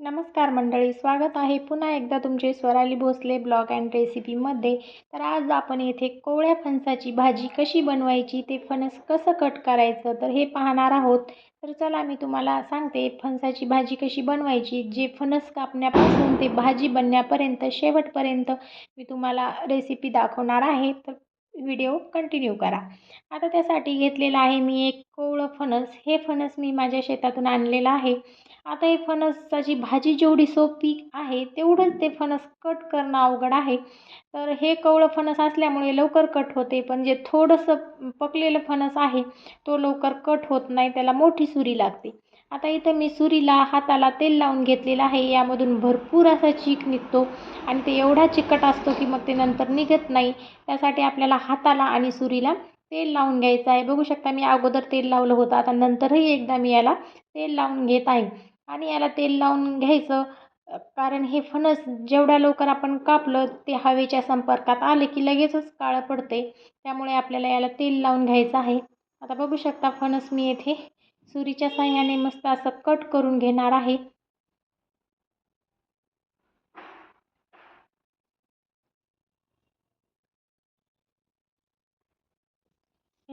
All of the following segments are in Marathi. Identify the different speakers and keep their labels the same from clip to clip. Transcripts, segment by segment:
Speaker 1: नमस्कार मंडळी स्वागत आहे पुन्हा एकदा तुमचे स्वराली भोसले ब्लॉग अँड रेसिपीमध्ये तर आज आपण येथे कोवळ्या फणसाची भाजी कशी बनवायची ते फणस कसं कट करायचं तर हे पाहणार आहोत. तर चला मी तुम्हाला सांगते फणसाची भाजी कशी बनवायची जे फणस कापण्यापासून ते भाजी बनण्यापर्यंत शेवटपर्यंत मी तुम्हाला रेसिपी दाखवणार आहे. तर व्हिडिओ कंटिन्यू करा. आता त्यासाठी घेतलेलं आहे मी एक कोवळं फणस. हे फणस मी माझ्या शेतातून आणलेलं आहे. आता हे फणसाची भाजी जेवढी सोपी आहे तेवढंच ते फणस कट करणं अवघड आहे. तर हे कवळं फणस असल्यामुळे लवकर कट होते पण जे थोडंसं पकलेलं फणस आहे तो लवकर कट होत नाही त्याला मोठी सुरी लागते. आता इथं मी सुरीला हाताला तेल लावून घेतलेलं आहे यामधून भरपूर असा चीक निघतो आणि ते एवढा चिकट असतो की मग ते नंतर निघत नाही. त्यासाठी आपल्याला हाताला आणि सुरीला तेल लावून घ्यायचं आहे. बघू शकता मी अगोदर तेल लावलं होतं आता नंतरही एकदा मी याला तेल लावून घेत आहे. आणि याला तेल लावून घ्यायचं. कारण हे फणस जेवढ्या लवकर आपण कापलं ते हवेच्या संपर्कात आले की लगेचच काळं पडते. त्यामुळे आपल्याला याला तेल लावून घ्यायचं आहे. आता बघू शकता फणस मी येथे सुरीच्या साह्याने मस्त असं कट करून घेणार आहे.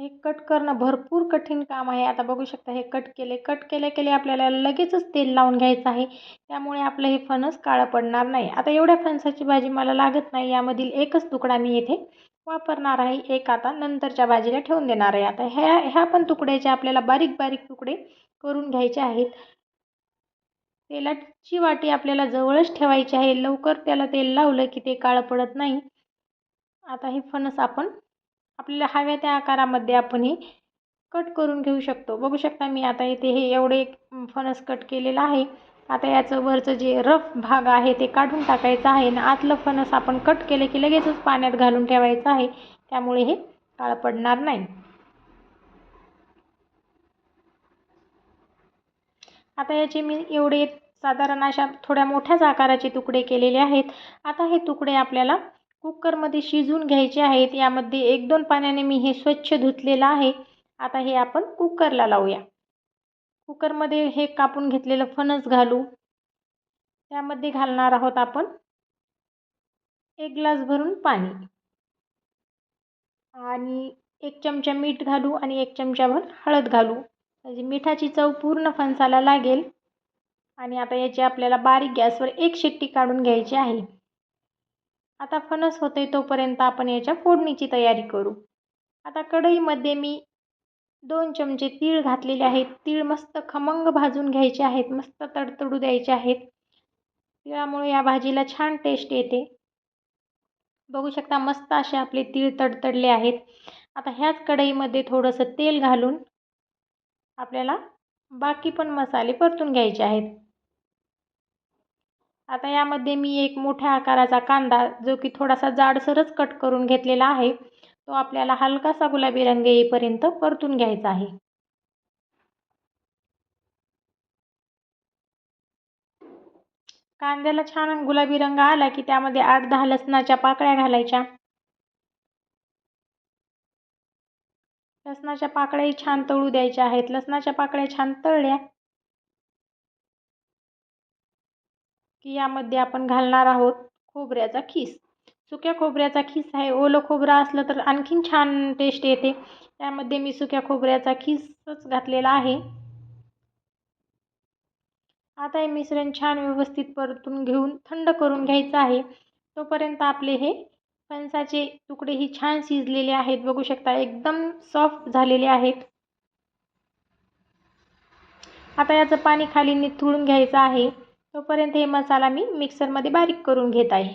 Speaker 1: हे कट करणं भरपूर कठीण काम आहे. आता बघू शकता हे कट केले कट केले केले आपल्याला लगेचच तेल लावून घ्यायचं आहे. त्यामुळे आपलं हे फणस काळं पडणार नाही. आता एवढ्या फणसाची भाजी मला लागत नाही. यामधील एकच तुकडा मी येथे वापरणार आहे. एक आता नंतरच्या भाजीला ठेवून देणार आहे. आता ह्या ह्या पण तुकड्याचे आपल्याला बारीक बारीक तुकडे करून घ्यायचे आहेत तेलाची वाटी आपल्याला जवळच ठेवायची आहे. लवकर त्याला तेल लावलं की ते काळं पडत नाही. आता हे फणस आपण आपल्याला हव्या त्या आकारामध्ये आपण हे कट करून घेऊ शकतो. बघू शकता मी आता इथे हे एवढे फणस कट केलेलं आहे. आता याचं वरचं जे रफ भाग आहे ते काढून टाकायचं आहे आणि आतलं फणस आपण कट केले की लगेचच पाण्यात घालून ठेवायचं आहे. त्यामुळे हे काळ पडणार नाही. आता याचे मी एवढे साधारण अशा थोड्या मोठ्याच आकाराचे तुकडे केलेले आहेत. आता हे तुकडे आपल्याला कुकरमध्ये शिजवून घ्यायचे आहेत. यामध्ये एक दोन पाण्याने मी हे स्वच्छ धुतलेलं आहे. आता हे आपण कुकरला लावूया. कुकरमध्ये हे कापून घेतलेलं फणस घालू. त्यामध्ये घालणार आहोत आपण एक ग्लास भरून पाणी आणि एक चमचा मीठ घालू आणि एक चमचाभर हळद घालू. म्हणजे मिठाची चव पूर्ण फणसाला लागेल. आणि आता याची आपल्याला बारीक गॅसवर एक शिट्टी काढून घ्यायची आहे. आता फणस होते तोपर्यंत आपण याच्या फोडणीची तयारी करू. आता कढईमध्ये मी दोन चमचे तीळ घातलेले आहेत. तीळ मस्त खमंग भाजून घ्यायचे आहेत. मस्त तडतडू द्यायचे आहेत. तिळामुळे या भाजीला छान टेस्ट येते. बघू शकता मस्त असे आपले तीळ तडतडले आहेत. आता ह्याच कढईमध्ये थोडंसं तेल घालून आपल्याला बाकी पण मसाले परतून घ्यायचे आहेत. आता यामध्ये मी एक मोठ्या आकाराचा कांदा जो की थोडासा जाडसरच कट करून घेतलेला आहे तो आपल्याला हलकासा गुलाबी रंग येईपर्यंत परतून घ्यायचा आहे. कांद्याला छान गुलाबी रंग आला की त्यामध्ये आठ दहा लसणाच्या पाकळ्या घालायच्या. लसणाच्या पाकळ्याही छान तळू द्यायच्या आहेत. लसणाच्या पाकळ्या छान तळल्या की यामध्ये आपण घालणार आहोत खोबऱ्याचा खीस. सुक्या खोबऱ्याचा खीस आहे. ओलं खोबरं असलं तर आणखीन छान टेस्ट येते. त्यामध्ये मी सुक्या खोबऱ्याचा खीसच घातलेला आहे. आता हे मिश्रण छान व्यवस्थित परतून घेऊन थंड करून घ्यायचं आहे. तोपर्यंत आपले हे फणसाचे तुकडे ही छान शिजलेले आहेत. बघू शकता एकदम सॉफ्ट झालेले आहेत. आता याचं पाणी खाली निथळून घ्यायचं आहे. तोपर्यंत हे मसाला मी मिक्सरमध्ये बारीक करून घेत आहे.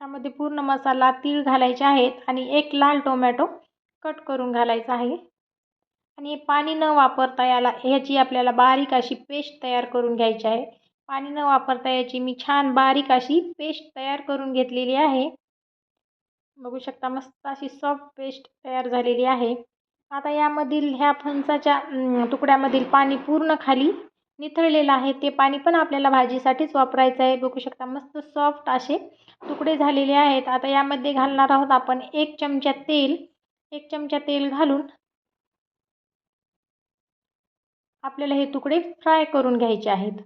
Speaker 1: त्यामध्ये पूर्ण मसाला तीळ घालायचे आहेत आणि एक लाल टोमॅटो कट करून घालायचा आहे. आणि हे पाणी न वापरता याला ह्याची आपल्याला बारीक अशी पेस्ट तयार करून घ्यायची आहे. पाणी न वापरता याची मी छान बारीक अशी पेस्ट तयार करून घेतलेली आहे. बघू शकता मस्त अशी सॉफ्ट पेस्ट तयार झालेली आहे. आता यामधील ह्या फणसाच्या तुकड्यामधील पाणी पूर्ण खाली निथळलेलं आहे. ते पाणी पण आपल्याला भाजीसाठीच वापरायचं आहे. बघू शकता मस्त सॉफ्ट असे तुकडे झालेले आहेत. आता यामध्ये घालणार आहोत आपण एक चमचा तेल. एक चमचा तेल घालून आपल्याला हे तुकडे फ्राय करून घ्यायचे आहेत.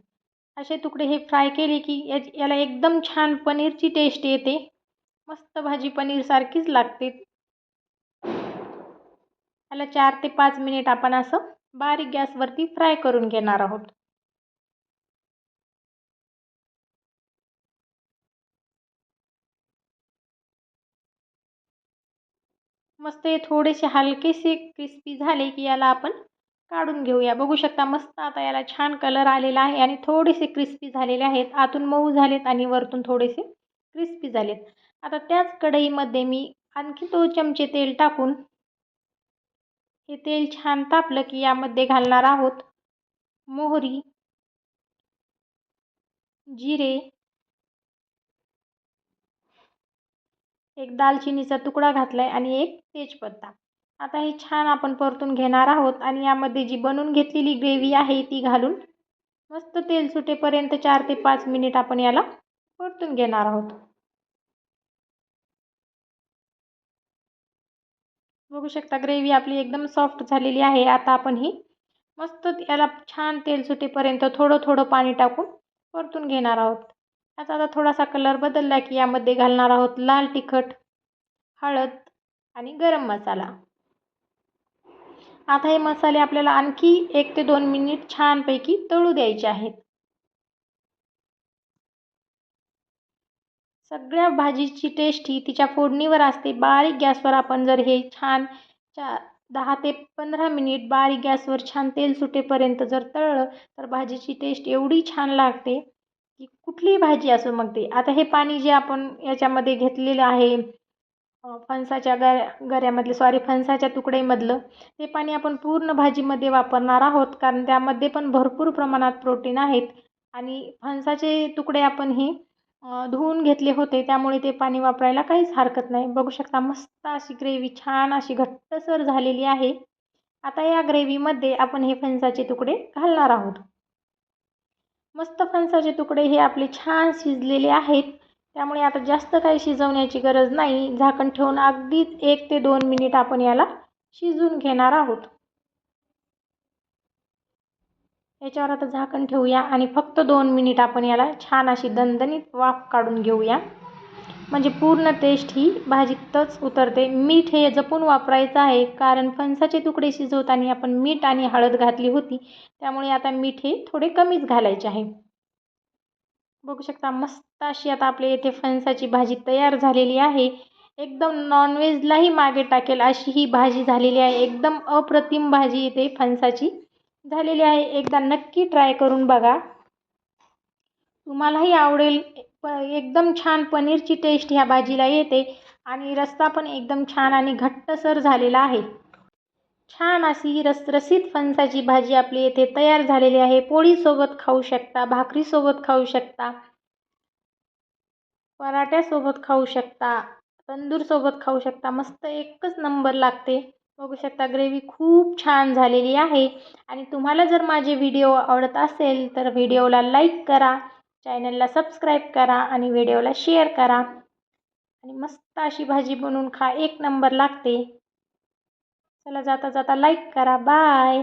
Speaker 1: असे तुकडे हे फ्राय केले की याला एकदम छान पनीरची टेस्ट येते. मस्त भाजी पनीरसारखीच लागते. याला चार ते पाच मिनिट आपण असं बारीक गॅसवरती फ्राय करून घेणार आहोत. मस्त हे थोडेसे हलकेसे क्रिस्पी झाले की याला आपण काढून घेऊया. बघू शकता मस्त आता याला छान कलर आलेला आहे आणि थोडेसे क्रिस्पी झालेले आहेत. आतून मऊ झालेत आणि वरतून थोडेसे क्रिस्पी झालेत. आता त्याच कढईमध्ये मी आणखी दोन चमचे तेल टाकून हे तेल छान तापलं की यामध्ये घालणार आहोत. मोहरी जिरे एक दालचिनीचा तुकडा घातला आहे आणि एक तेजपत्ता. आता हे छान आपण परतून घेणार आहोत आणि यामध्ये जी बनवून घेतलेली ग्रेव्ही आहे ती घालून मस्त तेल सुटेपर्यंत चार ते पाच मिनिट आपण याला परतून घेणार आहोत. बघू शकता ग्रेव्ही आपली एकदम सॉफ्ट झालेली आहे. आता आपण ही मस्त याला छान तेल सुटेपर्यंत थोडं थोडं पाणी टाकून परतून घेणार आहोत. आता आता थोडासा कलर बदलला की यामध्ये घालणार आहोत लाल तिखट हळद आणि गरम मसाला. आता हे मसाले आपल्याला आणखी एक ते दोन मिनिट छानपैकी तळू द्यायचे आहेत. सगळ्या भाजीची टेस्ट ही तिच्या फोडणीवर असते. बारीक गॅसवर आपण जर हे छान चा दहा ते पंधरा मिनिट बारीक गॅसवर छान तेल सुटेपर्यंत जर तळलं तर भाजीची टेस्ट एवढी छान लागते की कुठलीही भाजी असो मग ते. आता हे पाणी जे आपण याच्यामध्ये घेतलेलं आहे फणसाच्या गर गऱ्यामधलं सॉरी फणसाच्या तुकडेमधलं ते पाणी आपण पूर्ण भाजीमध्ये वापरणार आहोत कारण त्यामध्ये पण भरपूर प्रमाणात प्रोटीन आहेत. आणि फणसाचे तुकडे आपण हे धुवून घेतले होते. त्यामुळे ते पाणी वापरायला काहीच हरकत नाही. बघू शकता मस्त अशी ग्रेव्ही छान अशी घट्टसर झालेली आहे. आता या ग्रेव्हीमध्ये आपण हे फणसाचे तुकडे घालणार आहोत. मस्त फणसाचे तुकडे हे आपले छान शिजलेले आहेत. त्यामुळे आता जास्त काही शिजवण्याची गरज नाही. झाकण ठेवून अगदीच एक ते दोन मिनिट आपण याला शिजवून घेणार आहोत. याच्यावर आता झाकण ठेवूया आणि फक्त दोन मिनिट आपण याला छान अशी दणदणीत वाफ काढून घेऊया. म्हणजे पूर्ण टेस्ट ही भाजीतच उतरते. मीठ हे जपून वापरायचं आहे कारण फणसाचे तुकडे शिजवताना आपण मीठ आणि हळद घातली होती त्यामुळे आता मीठ हे थोडे कमीच घालायचे आहे. बघू शकता मस्त अशी आता आपल्या येथे फणसाची भाजी तयार झालेली आहे. एकदम नॉनव्हेजलाही मागे टाकेल अशी ही भाजी झालेली आहे. एकदम अप्रतिम भाजी इथे फणसाची. झालेली आहे. एकदा नक्की ट्राय करून बघा. तुम्हालाही आवडेल. प एकदम छान पनीरची टेस्ट ह्या भाजीला येते. आणि रस्ता पण एकदम छान आणि घट्टसर झालेला आहे. छान अशी रसरसीत फणसाची भाजी आपली येथे तयार झालेली आहे. पोळीसोबत खाऊ शकता भाकरीसोबत खाऊ शकता पराठ्यासोबत खाऊ शकता तंदूरसोबत खाऊ शकता. मस्त एकच नंबर लागते. बघू शकता ग्रेव्ही खूप छान झालेली आहे. आणि तुम्हाला जर माझे व्हिडिओ आवडत असेल तर व्हिडिओला लाईक करा चॅनलला सबस्क्राईब करा आणि व्हिडिओला शेअर करा. आणि मस्त अशी भाजी बनवून खा एक नंबर लागते. चला जाता जाता लाईक करा. बाय